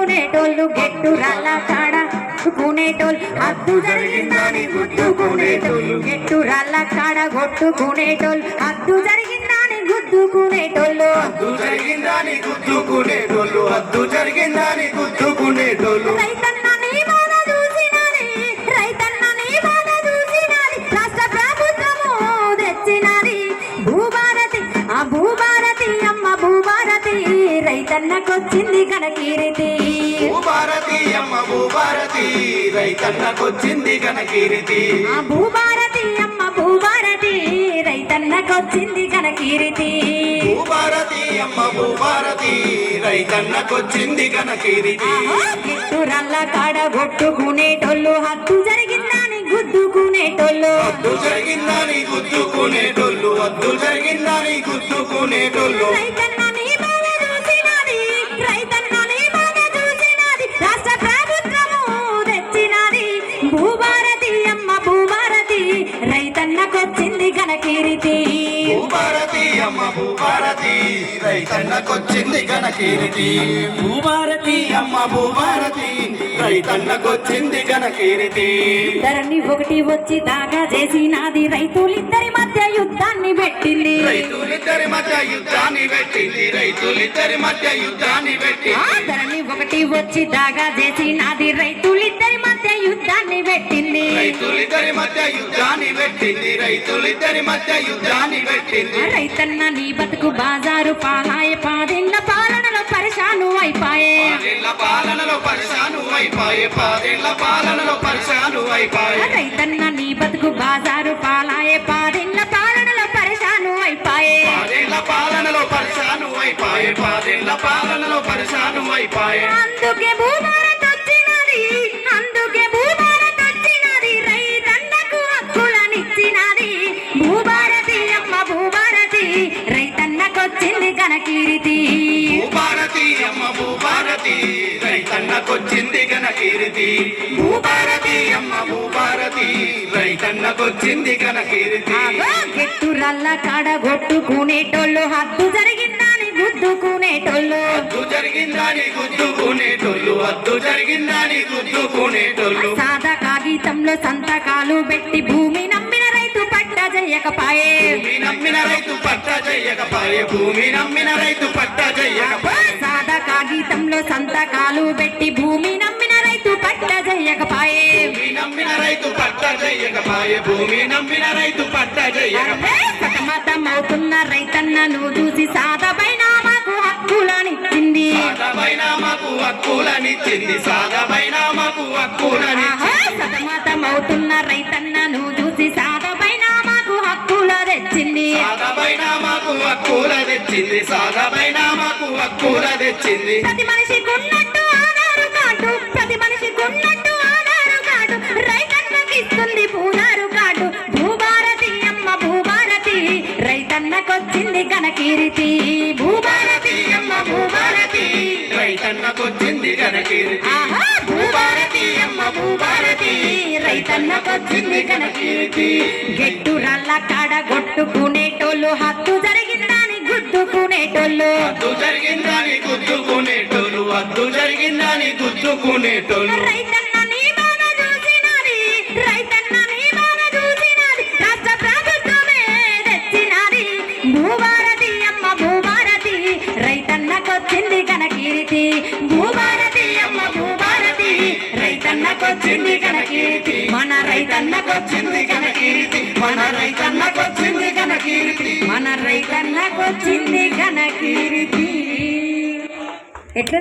గుద్దుకునేటోళ్ళు గెట్టు రాళ్ళ కాడ హద్దు జరిగిందని గుద్దుకునేటోళ్ళు గెట్టు రాళ్ళ కాడ కొట్టుకునేటోళ్ళు. హద్దు జరిగిందని గుద్దుకునేటోళ్ళు హద్దు జరిగిందని గుద్దుకునేటోళ్ళు హద్దు జరిగిందని గుద్దుకునేటోళ్ళు భూభారతి అమ్మ భూభారతి. రైతన్నకొచ్చింది కనకీరితి రైతన్నకొచ్చింది కనకీరితి భూభారతి అమ్మ భూభారతి రైతన్నకొచ్చింది కనకీరితి భూభారతి అమ్మ భూభారతి రైతన్నకొచ్చింది కనకీరితి గిట్టురల్ల కాడ కొట్టుకునేటోళ్ళు హద్దు జరిగిందని గుద్దుకునేటోళ్ళు. హద్దు జరిగిందని గుద్దుకునేటోళ్ళు హద్దు జరిగిందని గుద్దుకునేటోళ్ళు. రైతన్నకొచ్చింది కనకీరితి భూభారతి అమ్మ భూభారతి. రైతన్నకొచ్చింది కనకీరితి భూభారతి అమ్మ భూభారతి. రైతన్నకొచ్చింది కనకీరితి ధరణి ఒకటి వచ్చి దాగా చేసినది రైతులిద్దరి మధ్య యుద్ధాన్ని పెట్టింది. రైతులిద్దరి మధ్య యుద్ధాన్ని పెట్టింది. రైతులిద్దరి మధ్య యుద్ధాన్ని పెట్టింది. ధరణి ఒకటి వచ్చి దాగా చేసినది రైతులిద్దరి మధ్య యుద్ధాన్ని పెట్టింది. రైతులిద్దరి మధ్య యుద్ధాన్ని పెట్టింది. రైతులిద్దరి మధ్య యుద్ధాన్ని పెట్టింది. రైతన్న నీ బతుకు బాజారు పాలాయ. పాదిళ్ళ పాలనలో పరిశాను అయిపాయే. పాలనలో పరిశాను అయిపోయే. పాదేళ్ళ పాలనలో పరిశాను అయిపోయే. రైతన్న నీ బతుకు బాజారు పాలాయ. పాదిళ్ళ పాలనలో పరిశాను అయిపాయే. పాలనలో పరిశాను అయిపోయే. పాదేళ్ళ పాలనలో పరిశాను అయిపోయే. అందుకే భూభారత్ అందుకే భూభారత్ భూభారతి అమ్మ భూభారతి రైతన్నకొచ్చింది కనకీరితి భూభారతి అమ్మ భూభారతి రైతన్నకొచ్చింది గనకీర్తి భూభారతి అమ్మ భూభారతి రైతన్నకొచ్చింది గనకీర్తి ఆగో గెట్టురల్ల కాడ కొట్టుకునేటోళ్ళు హద్దు జరిగిందని గుద్దుకునేటోళ్ళు అద్దు జరిగిందని గుద్దుకునేటోళ్ళు అద్దు జరిగిందని గుద్దుకునేటోళ్ళు. సాదా కాగితంలో సంతకాలు పెట్టి భూమి నమ్మిన రైతు పట్ట చేయకపాయే భూమి నమ్మిన రైతు పట్ట చెయ్యకపాయే భూమి నమ్మిన రైతు పట్ట చెయ్యకపాయే సాదా కాగితంలో సంతకాలు పెట్టి భూమి నమ్మిన రైతు పట్ట చేయకపాయే భూమి నమ్మిన రైతు పట్ట చెయ్యకపాయే భూమి నమ్మిన రైతు పట్ట చెయ్యకపాయే సతమతం అవుతున్న రైతన్నను చూసి సాదపైన హక్కులనిచ్చింది సాగమైన మాకు హక్కులనిచ్చింది ఆహా, సతమతం అవుతున్న రైతన్నను చూసి సాదపైన మాకు హక్కుల తెచ్చింది. సాగమైన మాకు హక్కుల తెచ్చింది సాగమైన మాకు హక్కుల తెచ్చింది. ప్రతి మనిషికి ఉన్నట్టు ఆధారు కార్డు ప్రతి మనిషికి ఉన్నట్టు ఆధారు కార్డు రైతన్నకి ఇస్తుంది పూనారు కార్డు. భూభారతి అమ్మ భూభారతి రైతన్నకొచ్చింది కనకీరితి ఆహా భూభారతి అమ్మ గెట్టు రాళ్ళ కాడ కొట్టుకునేటోళ్ళు హక్కు జరిగిందని గుద్దుకునేటోళ్ళు. అద్దు జరిగిందని గుద్దుకునేటోళ్ళు అద్దు జరిగిందని గుద్దుకునేటోళ్ళు. రైతన్న రైతన్నకొచ్చింది కనకీరితి భూభారతి అమ్మ భూభారతి రైతన్నకొచ్చింది కనకీరితి. మన రైతన్నకొచ్చింది కనకీరితి మన రైతన్నకొచ్చింది కనకీరితి. మన రైతన్నకొచ్చింది కనకీరితి. ఎట్లా